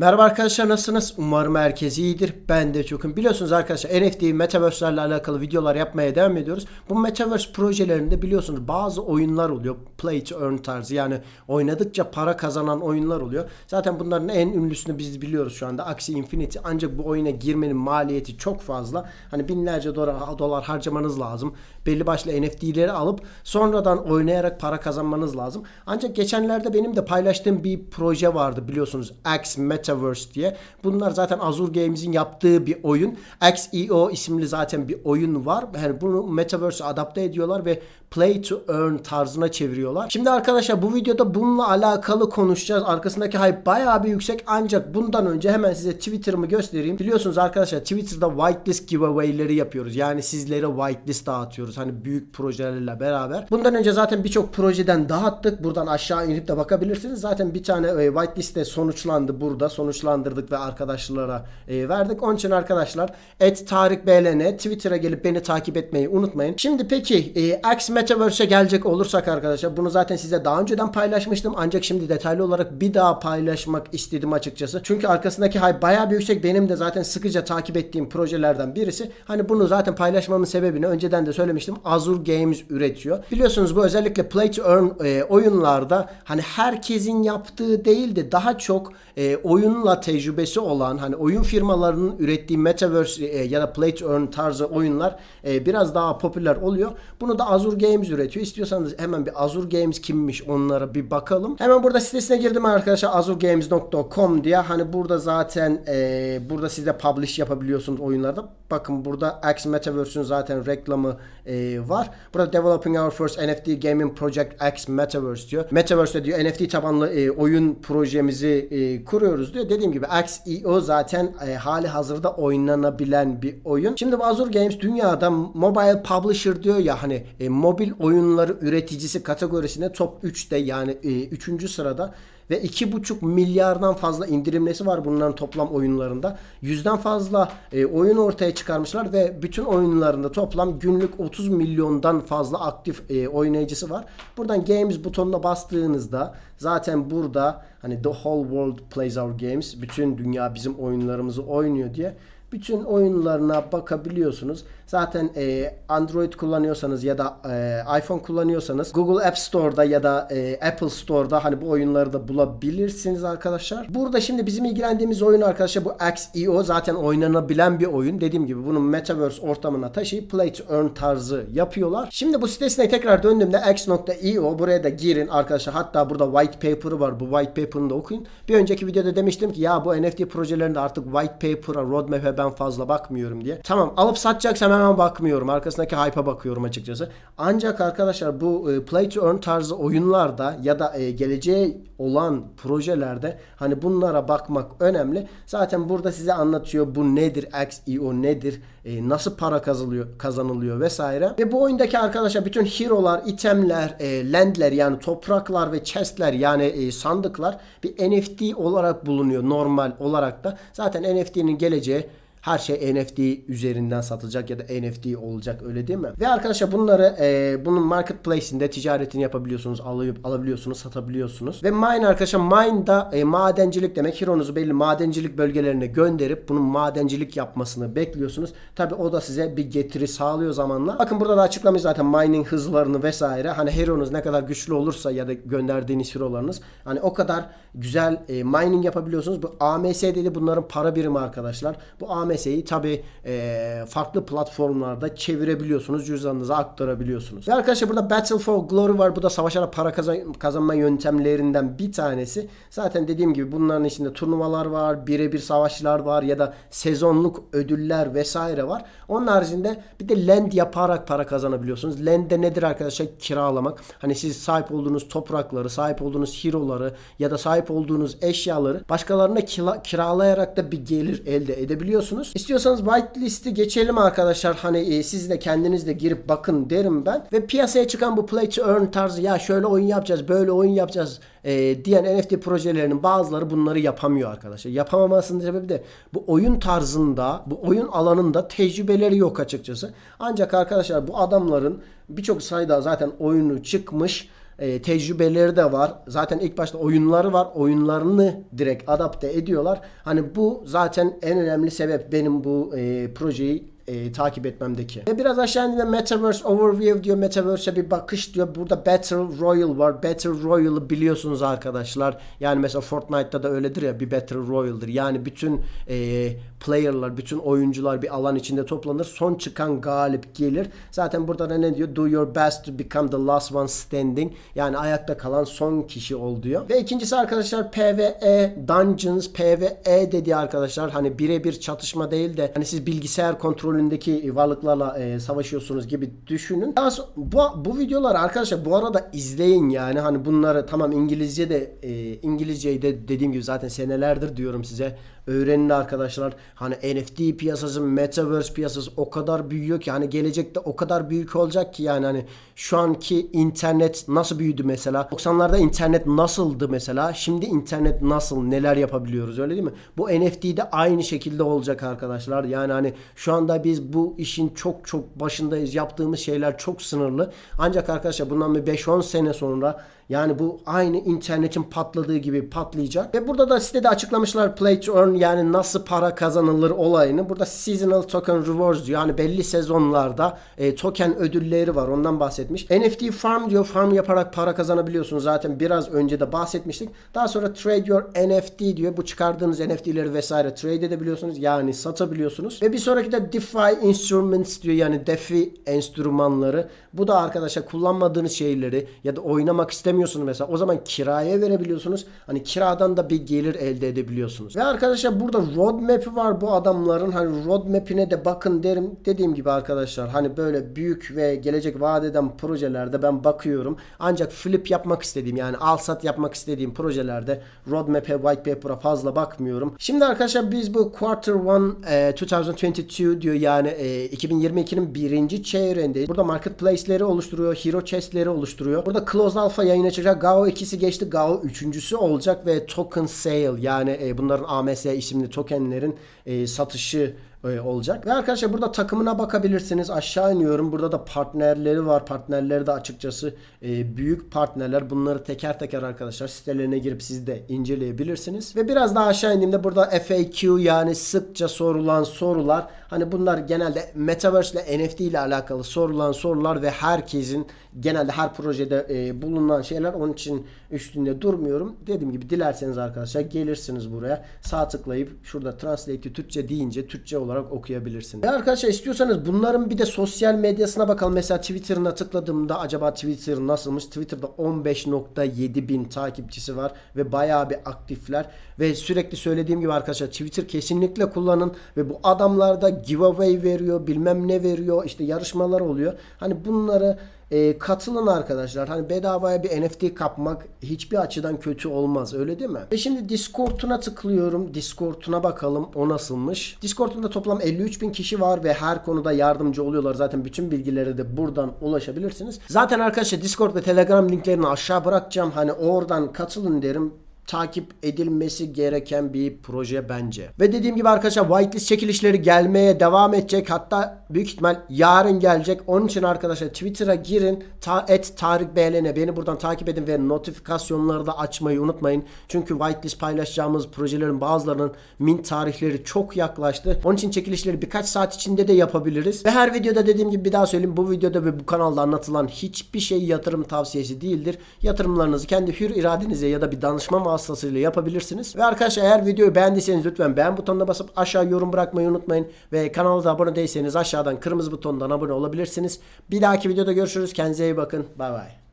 Merhaba arkadaşlar nasılsınız? Umarım herkes iyidir. Ben de çokum. Biliyorsunuz arkadaşlar NFT, Metaverse'lerle alakalı videolar yapmaya devam ediyoruz. Bu Metaverse projelerinde biliyorsunuz bazı oyunlar oluyor. Play to earn tarzı yani oynadıkça para kazanan oyunlar oluyor. Zaten bunların en ünlüsünü biz biliyoruz şu anda. Axie Infinity. Ancak bu oyuna girmenin maliyeti çok fazla. Hani binlerce dolar, dolar harcamanız lazım. Belli başlı NFT'leri alıp sonradan oynayarak para kazanmanız lazım. Ancak geçenlerde benim de paylaştığım bir proje vardı biliyorsunuz. X Metaverse diye. Bunlar zaten Azure Games'in yaptığı bir oyun. XEO isimli zaten bir oyun var. Yani bunu Metaverse'e adapte ediyorlar ve play to earn tarzına çeviriyorlar. Şimdi arkadaşlar bu videoda bununla alakalı konuşacağız. Arkasındaki hype bayağı bir yüksek ancak bundan önce hemen size Twitter'ımı göstereyim. Biliyorsunuz arkadaşlar Twitter'da whitelist giveaway'leri yapıyoruz. Yani sizlere whitelist dağıtıyoruz. Hani büyük projelerle beraber. Bundan önce zaten birçok projeden dağıttık. Buradan aşağı inip de bakabilirsiniz. Zaten bir tane e, whitelist'te sonuçlandı burada. Sonuçlandırdık ve arkadaşlara e, verdik. Onun için arkadaşlar et Tarık BLN Twitter'a gelip beni takip etmeyi unutmayın. Şimdi peki e, X Metaverse'e gelecek olursak arkadaşlar bunu zaten size daha önceden paylaşmıştım. Ancak şimdi detaylı olarak bir daha paylaşmak istedim açıkçası. Çünkü arkasındaki hype bayağı bir yüksek. Benim de zaten sıkıca takip ettiğim projelerden birisi. Hani bunu zaten paylaşmamın sebebini önceden de söylemiştim. Azure Games üretiyor. Biliyorsunuz bu özellikle Play to Earn e, oyunlarda hani herkesin yaptığı değil de daha çok e, oyunla tecrübesi olan hani oyun firmalarının ürettiği Metaverse e, ya da Play to Earn tarzı oyunlar e, biraz daha popüler oluyor. Bunu da Azure Games üretiyor. İstiyorsanız hemen bir Azure Games kimmiş onlara bir bakalım. Hemen burada sitesine girdim arkadaşlar azuregames.com diye. Hani burada zaten e, burada siz de publish yapabiliyorsunuz oyunlarda. Bakın burada X Metaverse'ün zaten reklamı e, var. Burada Developing Our First NFT Gaming Project X Metaverse diyor. Metaverse diyor NFT tabanlı e, oyun projemizi e, kuruyoruz diyor. Dediğim gibi XEO zaten e, hali hazırda oynanabilen bir oyun. Şimdi bu Azure Games dünyada mobile publisher diyor ya hani e, mobil oyunları üreticisi kategorisinde top 3'te yani e, 3. sırada ve 2,5 milyardan fazla indirimlesi var bunların toplam oyunlarında. Yüzden fazla e, oyun ortaya çıkarmışlar ve bütün oyunlarında toplam günlük 30 milyondan fazla aktif e, oynayıcısı var. Buradan Games butonuna bastığınızda zaten burada hani The Whole World Plays Our Games bütün dünya bizim oyunlarımızı oynuyor diye bütün oyunlarına bakabiliyorsunuz. Zaten e, Android kullanıyorsanız ya da e, iPhone kullanıyorsanız Google App Store'da ya da e, Apple Store'da hani bu oyunları da bulabilirsiniz arkadaşlar. Burada şimdi bizim ilgilendiğimiz oyun arkadaşlar bu XEO zaten oynanabilen bir oyun. Dediğim gibi bunu Metaverse ortamına taşıyıp Play to Earn tarzı yapıyorlar. Şimdi bu sitesine tekrar döndüğümde x.io buraya da girin arkadaşlar. Hatta burada white paper'ı var. Bu white paper'ını da okuyun. Bir önceki videoda demiştim ki ya bu NFT projelerinde artık white paper'a, roadmap'e ben fazla bakmıyorum diye. Tamam alıp satacaksam hemen bakmıyorum. Arkasındaki hype'a bakıyorum açıkçası. Ancak arkadaşlar bu e, play to earn tarzı oyunlarda ya da e, geleceğe olan projelerde hani bunlara bakmak önemli. Zaten burada size anlatıyor bu nedir, XEO nedir, e, nasıl para kazanılıyor, kazanılıyor vesaire. Ve bu oyundaki arkadaşlar bütün hero'lar, itemler, landler yani topraklar ve chestler yani sandıklar bir NFT olarak bulunuyor normal olarak da. Zaten NFT'nin geleceği her şey NFT üzerinden satılacak ya da NFT olacak öyle değil mi? Ve arkadaşlar bunları e, bunun marketplace'inde ticaretini yapabiliyorsunuz, alıp alabiliyorsunuz, satabiliyorsunuz. Ve mine arkadaşlar mine da e, madencilik demek. Hero'nuzu belli madencilik bölgelerine gönderip bunun madencilik yapmasını bekliyorsunuz. Tabi o da size bir getiri sağlıyor zamanla. Bakın burada da açıklamış zaten mining hızlarını vesaire. Hani hero'nuz ne kadar güçlü olursa ya da gönderdiğiniz hero'larınız hani o kadar güzel e, mining yapabiliyorsunuz. Bu AMS dedi bunların para birimi arkadaşlar. Bu AMS AMS'yi tabi e, farklı platformlarda çevirebiliyorsunuz. Cüzdanınıza aktarabiliyorsunuz. Ve arkadaşlar burada Battle for Glory var. Bu da savaşarak para kazan kazanma yöntemlerinden bir tanesi. Zaten dediğim gibi bunların içinde turnuvalar var, birebir savaşlar var ya da sezonluk ödüller vesaire var. Onun haricinde bir de land yaparak para kazanabiliyorsunuz. Land de nedir arkadaşlar? Kiralamak. Hani siz sahip olduğunuz toprakları, sahip olduğunuz hero'ları ya da sahip olduğunuz eşyaları başkalarına kira, kiralayarak da bir gelir elde edebiliyorsunuz. İstiyorsanız whitelist'i geçelim arkadaşlar. Hani e, siz de kendiniz de girip bakın derim ben. Ve piyasaya çıkan bu play to earn tarzı ya şöyle oyun yapacağız, böyle oyun yapacağız e, diyen NFT projelerinin bazıları bunları yapamıyor arkadaşlar. Yapamamasının sebebi de bu oyun tarzında, bu oyun alanında tecrübeleri yok açıkçası. Ancak arkadaşlar bu adamların birçok sayıda zaten oyunu çıkmış e, tecrübeleri de var. Zaten ilk başta oyunları var. Oyunlarını direkt adapte ediyorlar. Hani bu zaten en önemli sebep benim bu e, projeyi e, takip etmemdeki. Ve biraz aşağı indiğinde Metaverse Overview diyor. Metaverse'e bir bakış diyor. Burada Battle Royale var. Battle Royale'ı biliyorsunuz arkadaşlar. Yani mesela Fortnite'da da öyledir ya bir Battle Royale'dır. Yani bütün e, player'lar, bütün oyuncular bir alan içinde toplanır. Son çıkan galip gelir. Zaten burada da ne diyor? Do your best to become the last one standing. Yani ayakta kalan son kişi ol diyor. Ve ikincisi arkadaşlar PvE Dungeons, PvE dedi arkadaşlar. Hani birebir çatışma değil de hani siz bilgisayar kontrolündeki varlıklarla e, savaşıyorsunuz gibi düşünün. Daha sonra, bu, bu videoları arkadaşlar bu arada izleyin yani. Hani bunları tamam İngilizce de e, İngilizceyi de dediğim gibi zaten senelerdir diyorum size. Öğrenin arkadaşlar. Hani NFT piyasası, Metaverse piyasası o kadar büyüyor ki hani gelecekte o kadar büyük olacak ki yani hani şu anki internet nasıl büyüdü mesela? 90'larda internet nasıldı mesela? Şimdi internet nasıl? Neler yapabiliyoruz öyle değil mi? Bu NFT'de aynı şekilde olacak arkadaşlar. Yani hani şu anda biz bu işin çok çok başındayız. Yaptığımız şeyler çok sınırlı. Ancak arkadaşlar bundan bir 5-10 sene sonra yani bu aynı internetin patladığı gibi patlayacak. Ve burada da sitede açıklamışlar play to earn yani nasıl para kazanılır olayını. Burada seasonal token rewards diyor. Yani belli sezonlarda e, token ödülleri var. Ondan bahsetmiş. NFT farm diyor. Farm yaparak para kazanabiliyorsunuz. Zaten biraz önce de bahsetmiştik. Daha sonra trade your NFT diyor. Bu çıkardığınız NFT'leri vesaire trade edebiliyorsunuz. Yani satabiliyorsunuz. Ve bir sonraki de DeFi instruments diyor. Yani DeFi enstrümanları. Bu da arkadaşlar kullanmadığınız şeyleri ya da oynamak istemiyorsunuz mesela. O zaman kiraya verebiliyorsunuz. Hani kiradan da bir gelir elde edebiliyorsunuz. Ve arkadaşlar burada roadmap'i var bu adamların. Hani roadmap'ine de bakın derim. Dediğim gibi arkadaşlar hani böyle büyük ve gelecek vaat eden projelerde ben bakıyorum. Ancak flip yapmak istediğim yani al sat yapmak istediğim projelerde roadmap'e white paper'a fazla bakmıyorum. Şimdi arkadaşlar biz bu quarter one e, 2022 diyor yani e, 2022'nin birinci çeyreğindeyiz. Burada marketplace'leri oluşturuyor. Hero chest'leri oluşturuyor. Burada close alpha yayına çıkacak. GAO 2'si geçti. GAO 3.sü olacak ve token sale yani e, bunların AMS isimli tokenlerin e, satışı olacak. Ve arkadaşlar burada takımına bakabilirsiniz. Aşağı iniyorum. Burada da partnerleri var. Partnerleri de açıkçası e, büyük partnerler. Bunları teker teker arkadaşlar sitelerine girip siz de inceleyebilirsiniz. Ve biraz daha aşağı indiğimde burada FAQ yani sıkça sorulan sorular. Hani bunlar genelde Metaverse ile NFT ile alakalı sorulan sorular ve herkesin genelde her projede e, bulunan şeyler. Onun için üstünde durmuyorum. Dediğim gibi dilerseniz arkadaşlar gelirsiniz buraya. Sağ tıklayıp şurada translate'i Türkçe deyince Türkçe olarak okuyabilirsiniz. Ve arkadaşlar istiyorsanız bunların bir de sosyal medyasına bakalım. Mesela Twitter'ına tıkladığımda acaba Twitter nasılmış? Twitter'da 15.7 bin takipçisi var ve bayağı bir aktifler. Ve sürekli söylediğim gibi arkadaşlar Twitter kesinlikle kullanın ve bu adamlar da giveaway veriyor, bilmem ne veriyor, işte yarışmalar oluyor. Hani bunları e, katılın arkadaşlar. Hani bedavaya bir NFT kapmak hiçbir açıdan kötü olmaz. Öyle değil mi? Ve şimdi Discord'una tıklıyorum. Discord'una bakalım o nasılmış. Discord'unda toplam 53 bin kişi var ve her konuda yardımcı oluyorlar. Zaten bütün bilgileri de buradan ulaşabilirsiniz. Zaten arkadaşlar Discord ve Telegram linklerini aşağı bırakacağım. Hani oradan katılın derim takip edilmesi gereken bir proje bence. Ve dediğim gibi arkadaşlar whitelist çekilişleri gelmeye devam edecek. Hatta büyük ihtimal yarın gelecek. Onun için arkadaşlar Twitter'a girin. Ta et Tarık BLN beni buradan takip edin ve notifikasyonları da açmayı unutmayın. Çünkü whitelist paylaşacağımız projelerin bazılarının mint tarihleri çok yaklaştı. Onun için çekilişleri birkaç saat içinde de yapabiliriz. Ve her videoda dediğim gibi bir daha söyleyeyim. Bu videoda ve bu kanalda anlatılan hiçbir şey yatırım tavsiyesi değildir. Yatırımlarınızı kendi hür iradenize ya da bir danışman vasıtasıyla yapabilirsiniz. Ve arkadaşlar eğer videoyu beğendiyseniz lütfen beğen butonuna basıp aşağı yorum bırakmayı unutmayın. Ve kanala da abone değilseniz aşağıdan kırmızı butondan abone olabilirsiniz. Bir dahaki videoda görüşürüz. Kendinize iyi bakın. Bay bay.